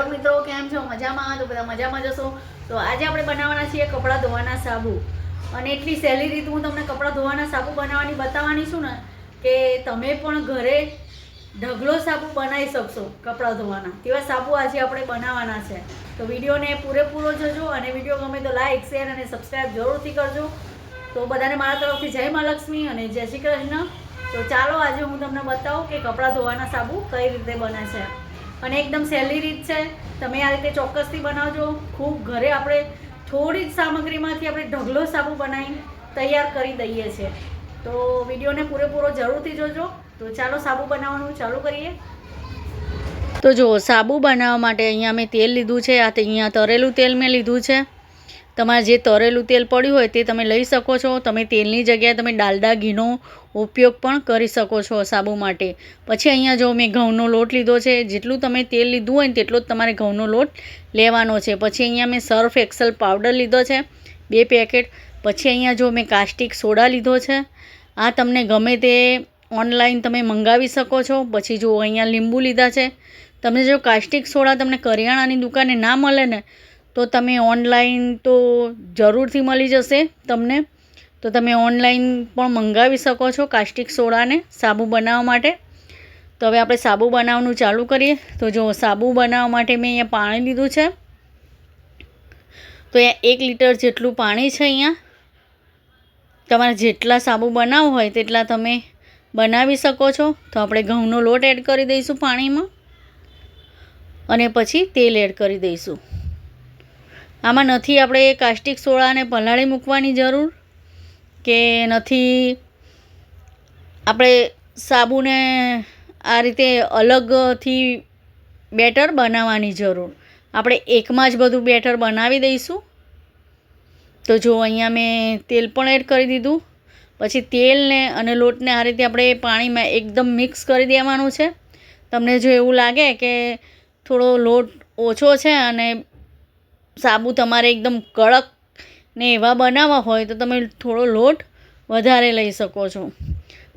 Hello મિત્રો, કેમ છો? મજામાં? તો બધા મજામાં જશો તો આજે આપણે બનાવવાના છીએ કપડાં ધોવાના સાબુ. અને એટલી સહેલી રીત હું તમને કપડાં ધોવાના સાબુ બનાવવાની બતાવવાની છું ને, કે તમે પણ ઘરે ઢગલો સાબુ બનાવી શકશો કપડાં ધોવાના. તેવા સાબુ આજે આપણે બનાવવાના છે. તો વિડીયોને પૂરેપૂરો જોજો અને વીડિયો ગમે તો લાઇક શેર અને સબસ્ક્રાઈબ જરૂરથી કરજો. તો બધાને મારા તરફથી જય મા લક્ષ્મી અને જય શ્રી કૃષ્ણ. તો ચાલો આજે હું તમને બતાવું કે કપડાં ધોવાના સાબુ કઈ રીતે બને છે. અને એકદમ સહેલી રીત છે. તમે આ રીતે ચોક્કસથી બનાવજો. ખૂબ ઘરે આપણે થોડી જ સામગ્રીમાંથી આપણે ઢગલો સાબુ બનાવી તૈયાર કરી દઈએ છીએ તો વિડીયોને પૂરેપૂરો જરૂરથી જોજો. તો ચાલો સાબુ બનાવવાનું ચાલુ કરીએ. તો જુઓ સાબુ બનાવવા માટે અહીંયા મેં તેલ લીધું છે. આ અહીંયા તરેલું તેલ મેં લીધું છે. તમારે જે તરેલું તેલ પડ્યું હોય તે તમે લઈ શકો છો. તમે તેલની જગ્યાએ તમે ડાલડા, ઘીનો ઉપયોગ પણ કરી શકો છો સાબુ માટે. પછી અહીંયા જો મેં ઘઉંનો લોટ લીધો છે, જેટલું તમે તેલ લીધું હોય ને તેટલો જ તમારે ઘઉંનો લોટ લેવાનો છે. પછી અહીંયા મેં સર્ફ એક્સલ પાવડર લીધો છે, બે પેકેટ. પછી અહીંયા જો મેં કાસ્ટિક સોડા લીધો છે, આ તમને ગમે તે ઓનલાઈન તમે મંગાવી શકો છો. પછી જો અહીંયા લીંબુ લીધા છે, તમને જો કાસ્ટિક સોડા તમને કરિયાણાની દુકાને ના મળે ને, તો તમે ઓનલાઈન તો જરૂરથી મળી જશે તમને. તો તમે ઓનલાઈન પણ મંગાવી શકો છો કાસ્ટિક સોડાને સાબુ બનાવવા માટે. તો હવે આપણે સાબુ બનાવવાનું ચાલુ કરીએ. તો જો સાબુ બનાવવા માટે મેં અહીંયા પાણી લીધું છે. તો અહીંયા એક લીટર જેટલું પાણી છે અહીંયા. તમારે જેટલા સાબુ બનાવવું હોય તેટલા તમે બનાવી શકો છો. તો આપણે ઘઉંનો લોટ એડ કરી દઈશું પાણીમાં. અને પછી તેલ એડ કરી દઈશું. આમાં નથી આપણે કાસ્ટિક સોડાને પલાળી મૂકવાની જરૂર. કે નથી આપણે સાબુને આ રીતે અલગથી બેટર બનાવવાની જરૂર. આપણે એકમાં જ બધું બેટર બનાવી દઈશું. તો જો અહીંયા મેં તેલ પણ એડ કરી દીધું. પછી તેલને અને લોટને આ રીતે આપણે પાણીમાં એકદમ મિક્સ કરી દેવાનું છે. તમને જો એવું લાગે કે થોડો લોટ ઓછો છે અને સાબુ તમારે એકદમ કડક ને એવા બનાવવા હોય તો તમે થોડો લોટ વધારે લઈ શકો છો.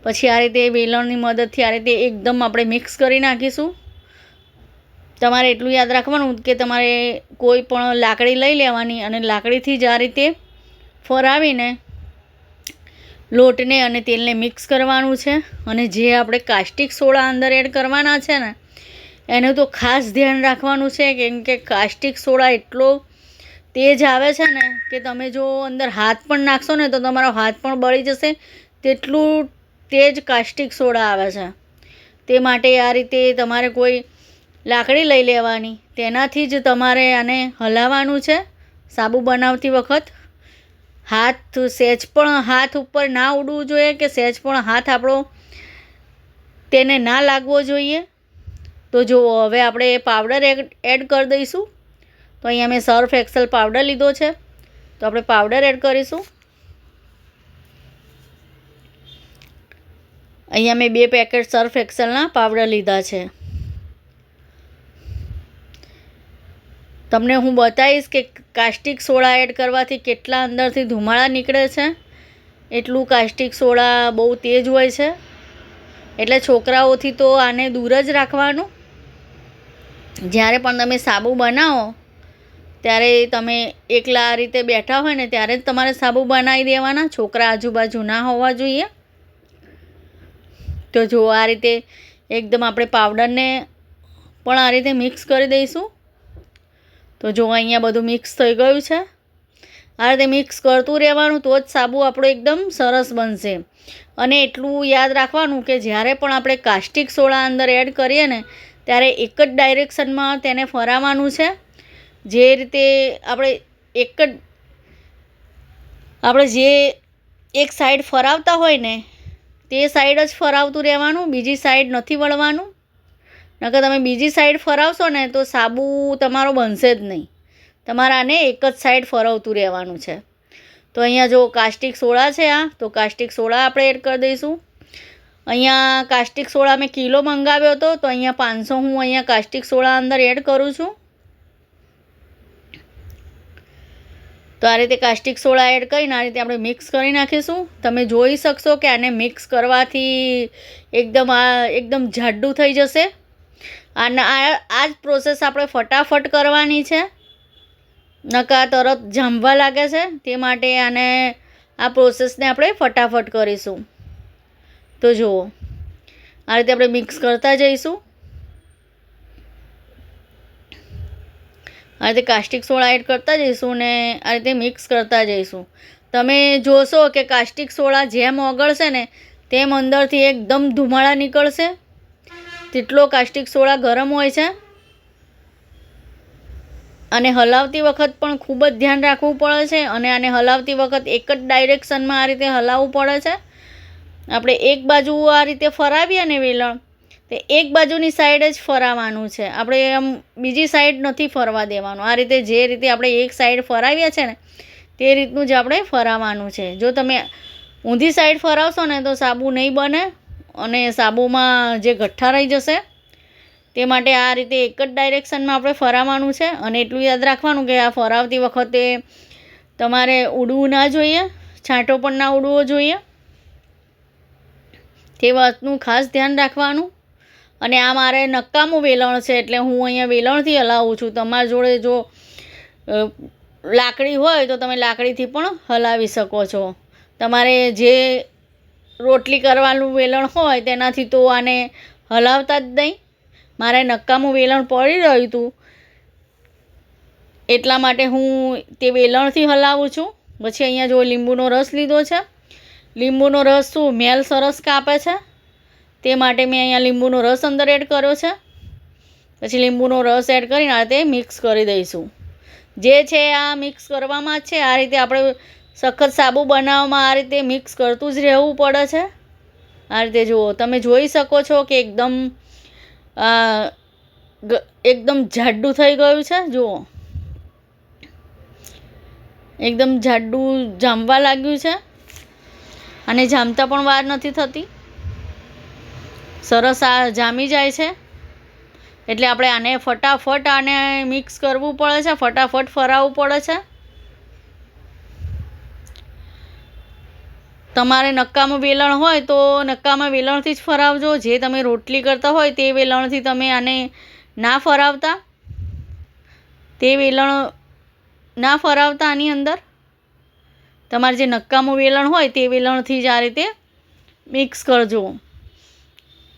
પછી આ રીતે વેલણની મદદથી આ રીતે એકદમ આપણે મિક્સ કરી નાખીશું. તમારે એટલું યાદ રાખવાનું કે તમારે કોઈ પણ લાકડી લઈ લેવાની અને લાકડીથી જ આ રીતે ફરાવીને લોટને અને તેલને મિક્સ કરવાનું છે. અને જે આપણે કાસ્ટિક સોડા અંદર એડ કરવાના છે ને, એનું તો ખાસ ધ્યાન રાખવાનું છે, કેમ કે કાસ્ટિક સોડા એટલો તેજ આવે છે ને કે તમે જો અંદર હાથ પણ નાખશો ને તો તમારો હાથ પણ બળી જશે. તેટલું તેજ કાસ્ટિક સોડા આવે છે. તે માટે આ રીતે તમારે કોઈ લાકડી લઈ લેવાની. તેનાથી જ તમારે આને હલાવવાનું છે સાબુ બનાવતી વખત. હાથ સહેજ પણ હાથ ઉપર ના ઉડવું જોઈએ કે સહેજ પણ હાથ આપણો તેને ના લાગવો જોઈએ. તો જો હવે આપણે પાવડર એડ કરી દઈશું. તો અહીંયા મેં સર્ફ એક્સલ પાવડર લીધો છે. તો આપણે પાવડર એડ કરીશું. અહીંયા મેં બે પેકેટ સર્ફ એક્સેલના પાવડર લીધા છે. તમને હું બતાવીશ કે કાસ્ટિક સોડા એડ કરવાથી કેટલા અંદરથી ધુમાડા નીકળે છે. એટલું કાસ્ટિક સોડા બહુ તેજ હોય છે. એટલે છોકરાઓથી તો આને દૂર જ રાખવાનું. જ્યારે પણ તમે સાબુ બનાવો ત્યારે તમે એકલા આ રીતે બેઠા હોય ને ત્યારે જ તમારે સાબુ બનાવી દેવાના. છોકરા આજુબાજુ ના હોવા જોઈએ. તો જો આ રીતે એકદમ આપણે પાવડરને પણ આ રીતે મિક્સ કરી દઈશું. તો જો અહીંયા બધું મિક્સ થઈ ગયું છે. આ રીતે મિક્સ કરતું રહેવાનું તો જ સાબુ આપણો એકદમ સરસ બનશે. અને એટલું યાદ રાખવાનું કે જ્યારે પણ આપણે કાસ્ટિક સોડા અંદર એડ કરીએ ને, ત્યારે એક જ ડાયરેક્શનમાં તેને ફરાવવાનું છે. જે રીતે આપણે એક જ આપણે જે એક સાઈડ ફરાવતા હોય ને, તે સાઈડ જ ફરાવતું રહેવાનું, બીજી સાઈડ નથી વળવાનું. નકર તમે બીજી સાઈડ ફરાવશો ને, તો સાબુ તમારો બનશે જ નહીં. તમારે આને એક જ સાઈડ ફરવતું રહેવાનું છે. તો અહીંયા જો કાસ્ટિક સોડા છે આ, તો કાસ્ટિક સોડા આપણે એડ કરી દઈશું. અહીંયા કાસ્ટિક સોડા મેં કિલો મંગાવ્યો હતો, તો અહીંયા પાંચસો હું અહીંયા કાસ્ટિક સોડા અંદર એડ કરું છું. તો આ રીતે કાસ્ટિક સોડા એડ કરીને આ રીતે આપણે મિક્સ કરી નાખીશું. તમે જોઈ શકશો કે આને મિક્સ કરવાથી એકદમ આ એકદમ જાડું થઈ જશે. અને આ આ જ પ્રોસેસ આપણે ફટાફટ કરવાની છે. નકા તરત જામવા લાગે છે. તે માટે આને આ પ્રોસેસને આપણે ફટાફટ કરીશું. તો જુઓ, આ રીતે આપણે મિક્સ કરતા જઈશું. આ રીતે કાસ્ટિક સોડા એડ કરતા જઈશું ને આ રીતે મિક્સ કરતા જઈશું. તમે જોશો કે કાસ્ટિક સોડા જેમ ઓગળશે ને તેમ અંદરથી એકદમ ધુમાડા નીકળશે. તેટલો કાસ્ટિક સોડા ગરમ હોય છે. અને હલાવતી વખત પણ ખૂબ જ ધ્યાન રાખવું પડે છે અને આને હલાવતી વખત એક જ ડાયરેક્શનમાં આ રીતે હલાવવું પડે છે. આપણે એક બાજુ આ રીતે ફરાવીએ ને વેલણ તે એક બાજુની સાઈડ જ ફરાવાનું છે. આપણે આમ બીજી સાઈડ નથી ફરવા દેવાનું. આ રીતે જે રીતે આપણે એક સાઈડ ફરાવીએ છે ને, તે રીતનું જ આપણે ફરાવવાનું છે. જો તમે ઊંધી સાઈડ ફરાવશો ને તો સાબુ નહીં બને અને સાબુમાં જે ગઠ્ઠા રહી જશે, તે માટે આ રીતે એક જ ડાયરેક્શનમાં આપણે ફરાવવાનું છે. અને એટલું યાદ રાખવાનું કે આ ફરાવતી વખતે તમારે ઉડવું ના જોઈએ, છાંટો પણ ના ઉડવો જોઈએ. તે વાતનું ખાસ ધ્યાન રાખવાનું. અને આ મારે નકામું વેલણ છે એટલે હું અહીંયા વેલણથી હલાવું છું. તમારા જોડે જો લાકડી હોય તો તમે લાકડીથી પણ હલાવી શકો છો. તમારે જે રોટલી કરવાનું વેલણ હોય તેનાથી તો આને હલાવતા જ નહીં. મારે નકામું વેલણ પડી રહ્યું હતું. એટલા માટે હું તે વેલણથી હલાવું છું. પછી અહીંયા જો લીંબુનો રસ લીધો છે. લીંબુનો રસ શું, મેલ સરસ કાપે છે? તે માટે મેં અહીંયા લીંબુનો રસ અંદર એડ કર્યો છે. પછી લીંબુનો રસ એડ કરીને આ તે મિક્સ કરી દઈશું. જે છે આ મિક્સ કરવામાં જ છે. આ રીતે આપણે સખત સાબુ બનાવવામાં આ રીતે મિક્સ કરતું જ રહેવું પડે છે. આ રીતે જુઓ, તમે જોઈ શકો છો કે એકદમ એકદમ જાડું થઈ ગયું છે. જુઓ. એકદમ જાડું જામવા લાગ્યું છે. અને જામતા પણ વાર નથી થતી. સરસ આ જામી જાય છે. એટલે આપણે આને ફટાફટ આને મિક્સ કરવું પડે છે, ફટાફટ ફરાવવું પડે છે. તમારે નક્કામાં વેલણ હોય તો નક્કામાં વેલણથી જ ફરાવજો. જે તમે રોટલી કરતા હોય તે વેલણથી તમે આને ના ફરાવતા. તે વેલણ ના ફરાવતા આની અંદર. તમારે જે નક્કામું વેલણ હોય તે વેલણથી જ આ રીતે મિક્સ કરજો.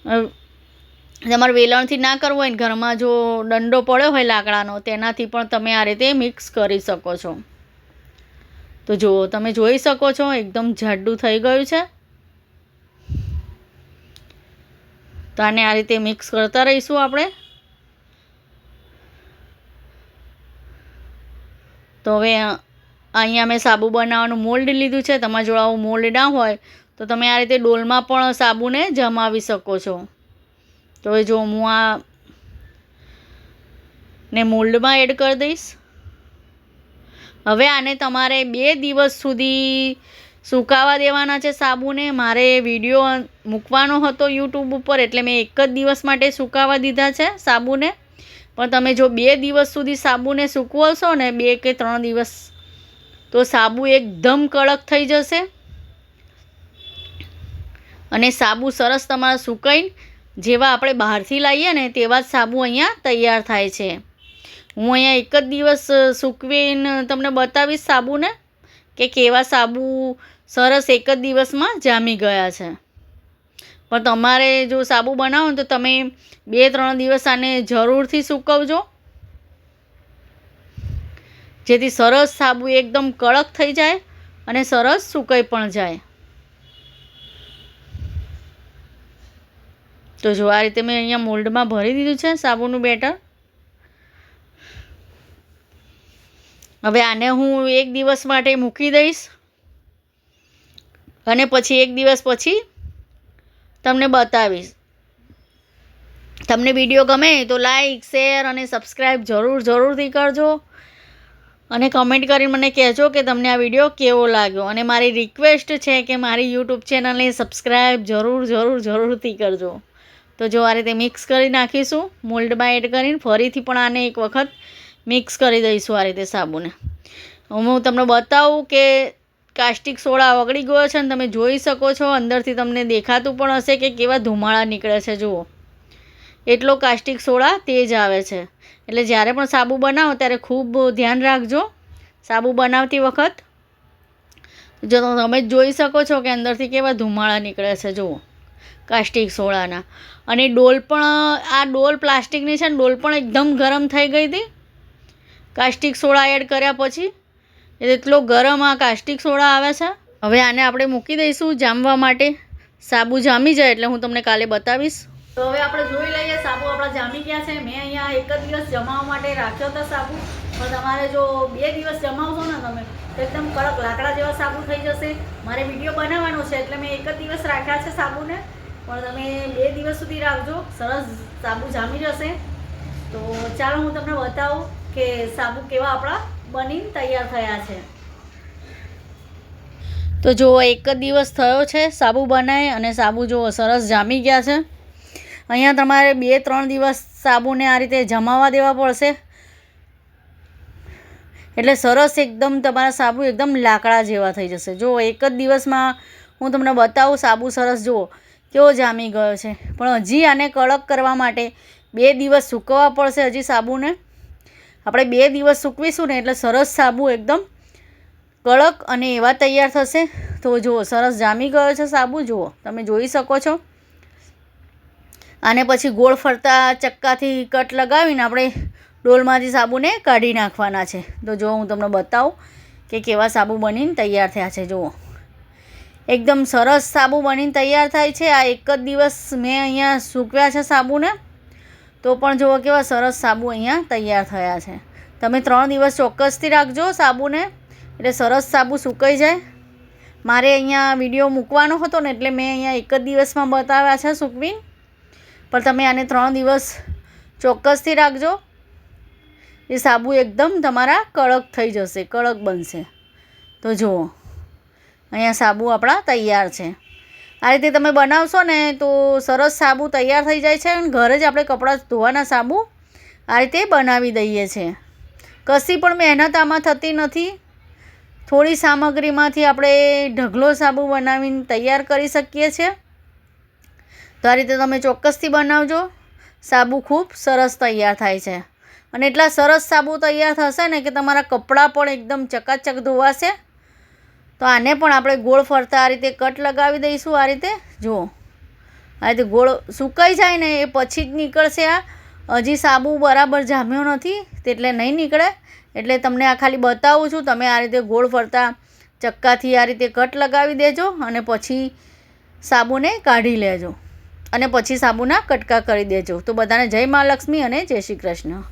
તમારે વેલણથી ના કરવું હોય ને, ઘરમાં જો દંડો પડ્યો હોય લાકડાનો, તેનાથી પણ તમે આ રીતે મિક્સ કરી શકો છો. તો જુઓ તમે જોઈ શકો છો, એકદમ જાડું થઈ ગયું છે. તો આને આ રીતે મિક્સ કરતા રહીશું આપણે. તો હવે અહીંયા મેં સાબુ બનાવવાનું મોલ્ડ લીધું છે. તમારા જોડે આવું મોલ્ડ ના હોય, તો તમે આ રીતે ડોલમાં પણ સાબુને જમાવી શકો છો. તો એ જો હું આ ને મોલ્ડમાં એડ કરી દઈશ. હવે આને તમારે બે દિવસ સુધી સુકાવા દેવાના છે સાબુને. મારે વીડિયો મૂકવાનો હતો યુટ્યુબ ઉપર, એટલે મેં એક જ દિવસ માટે સુકાવા દીધા છે સાબુને. પણ તમે જો બે દિવસ સુધી સાબુને સૂકવશો ને, બે કે ત્રણ દિવસ તો સાબુ એકદમ કડક થઈ જશે. અને સાબુ સરસ તમારા સુકાઈને જેવા આપણે બહારથી લાવીએ ને તેવા જ સાબુ અહીંયા તૈયાર થાય છે. હું અહીંયા એક જ દિવસ સૂકવીને તમને બતાવીશ સાબુને કે કેવા સાબુ સરસ એક જ દિવસમાં જામી ગયા છે. પણ તમારે જો સાબુ બનાવો તો તમે બે ત્રણ દિવસ આને જરૂરથી સૂકવજો. જેથી સરસ સાબુ એકદમ કડક થઈ જાય અને સરસ સુકાઈ પણ જાય. તો જો આ રીતે મેં અહીંયા મોલ્ડમાં ભરી દીધું છે સાબુનું બેટર. હવે આને હું એક દિવસ માટે મૂકી દઈશ. અને પછી એક દિવસ પછી તમને બતાવીશ. તમને વીડિયો ગમે તો લાઈક, શેર અને સબસ્ક્રાઈબ જરૂર, જરૂરથી કરજો. અને કમેન્ટ કરીને મને કહેજો કે તમને આ વીડિયો કેવો લાગ્યો. અને મારી રિક્વેસ્ટ છે કે મારી યુટ્યુબ ચેનલને સબસ્ક્રાઈબ જરૂર જરૂર, જરૂરથી કરજો. તો જો આ રીતે મિક્સ કરી નાખીશું મોલ્ડમાં એડ કરીને ફરીથી પણ આને એક વખત મિક્સ કરી દઈશું આ રીતે સાબુને. હું તમને બતાવું કે કાસ્ટિક સોડા ઓગળી ગયો છે ને તમે જોઈ શકો છો, અંદરથી તમને દેખાતું પણ હશે કે કેવા ધુમાડા નીકળે છે, જુઓ. એટલો કાસ્ટિક સોડા તેજ આવે છે. એટલે જ્યારે પણ સાબુ બનાવો ત્યારે ખૂબ ધ્યાન રાખજો. સાબુ બનાવતી વખત જો તમે જોઈ શકો છો કે અંદરથી કેવા ધુમાળા નીકળે છે, જુઓ. કાસ્ટિક સોડાના. અને ડોલ પણ, આ ડોલ પ્લાસ્ટિકની છે ને, ડોલ પણ એકદમ ગરમ થઈ ગઈ હતી. કાસ્ટિક સોડા એડ કર્યા પછી એટલો ગરમ આ કાસ્ટિક સોડા આવે છે. હવે આને આપણે મૂકી દઈશું જામવા માટે. સાબુ જામી જાય એટલે હું તમને કાલે બતાવીશ. તો હવે આપણે જોઈ લઈએ સાબુ આપણા જામી ગયા છે. મેં અહીંયા એક જ દિવસ જમાવવા માટે રાખ્યો હતો સાબુ. પણ તમારે જો બે દિવસ જમાવશો ને તમે, તો એકદમ કડક લાકડા જેવા સાબુ થઈ જશે. મારે વીડિયો બનાવવાનો છે, એટલે મેં એક જ દિવસ રાખ્યા છે સાબુને. પણ તમે બે દિવસ સુધી રાખજો, સરસ સાબુ જામી જશે. તો ચાલો હું તમને બતાવું કે સાબુ કેવા આપણા બનીને તૈયાર થયા છે. તો જો એક જ દિવસ થયો છે સાબુ બનાય અને સાબુ જો સરસ જામી ગયા છે. અહીંયા તમારે બે, ત્રણ દિવસ સાબુને આ રીતે જમાવા દેવા પડશે. એટલે સરસ એકદમ તમારા સાબુ એકદમ લાકડા જેવા થઈ જશે. જો એક જ દિવસમાં હું તમને બતાવું સાબુ સરસ, જુઓ, કેવો જામી ગયો છે. પણ હજી આને કડક કરવા માટે બે દિવસ સૂકવવા પડશે હજી સાબુને. આપણે બે દિવસ સૂકવીશું ને એટલે સરસ સાબુ એકદમ કડક અને એવા તૈયાર થશે. તો જુઓ, સરસ જામી ગયો છે સાબુ, જુઓ, તમે જોઈ શકો છો. આને પછી ગોળ ફરતા ચક્કાથી કટ લગાવીને આપણે ડોલમાંથી સાબુને કાઢી નાખવાના છે. તો જો હું તમને બતાવું કે કેવા સાબુ બનીને તૈયાર થયા છે, જુઓ. એકદમ સરસ સાબુ બનીને તૈયાર થાય છે. આ એક જ દિવસ મેં અહીંયા સૂકવ્યા છે સાબુને. તો પણ જુઓ કેવા સરસ સાબુ અહીંયા તૈયાર થયા છે. તમે ત્રણ દિવસ ચોક્કસથી રાખજો સાબુને. એટલે સરસ સાબુ સુકાઈ જાય. મારે અહીંયા વીડિયો મૂકવાનો હતો ને એટલે મેં અહીંયા એક જ દિવસમાં બતાવ્યા છે સૂકવીને. પણ તમે આને ત્રણ દિવસ ચોક્કસથી રાખજો. એ સાબુ એકદમ તમારા કડક થઈ જશે, કડક બનશે. તો જુઓ, અહીંયા સાબુ આપણા તૈયાર છે. આ રીતે તમે બનાવશો ને તો સરસ સાબુ તૈયાર થઈ જાય છે અને ઘરે જ આપણે કપડાં ધોવાના સાબુ આ રીતે બનાવી દઈએ છીએ કશી પણ મહેનત આમાં થતી નથી. થોડી સામગ્રીમાંથી આપણે ઢગલો સાબુ બનાવીને તૈયાર કરી શકીએ છીએ. તો આ રીતે તમે ચોક્કસથી બનાવજો. સાબુ ખૂબ સરસ તૈયાર થાય છે. અને એટલા સરસ સાબુ તૈયાર થશે ને કે તમારા કપડાં પણ એકદમ ચકાચક ધોવાશે. તો આને પણ આપણે ગોળ ફરતા આ રીતે કટ લગાવી દઈશું આ રીતે. જુઓ. આ રીતે ગોળ સુકાઈ જાય ને એ પછી જ નીકળશે આ. હજી સાબુ બરાબર જામ્યો નથી એટલે નહીં નીકળે. એટલે તમને આ ખાલી બતાવું છું, તમે આ રીતે ગોળ ફરતા ચક્કાથી આ રીતે કટ લગાવી દેજો અને પછી સાબુને કાઢી લેજો. અને પછી સાબુના કટકા કરી દેજો. તો બધાને જય મહાલક્ષ્મી અને જય શ્રી કૃષ્ણ.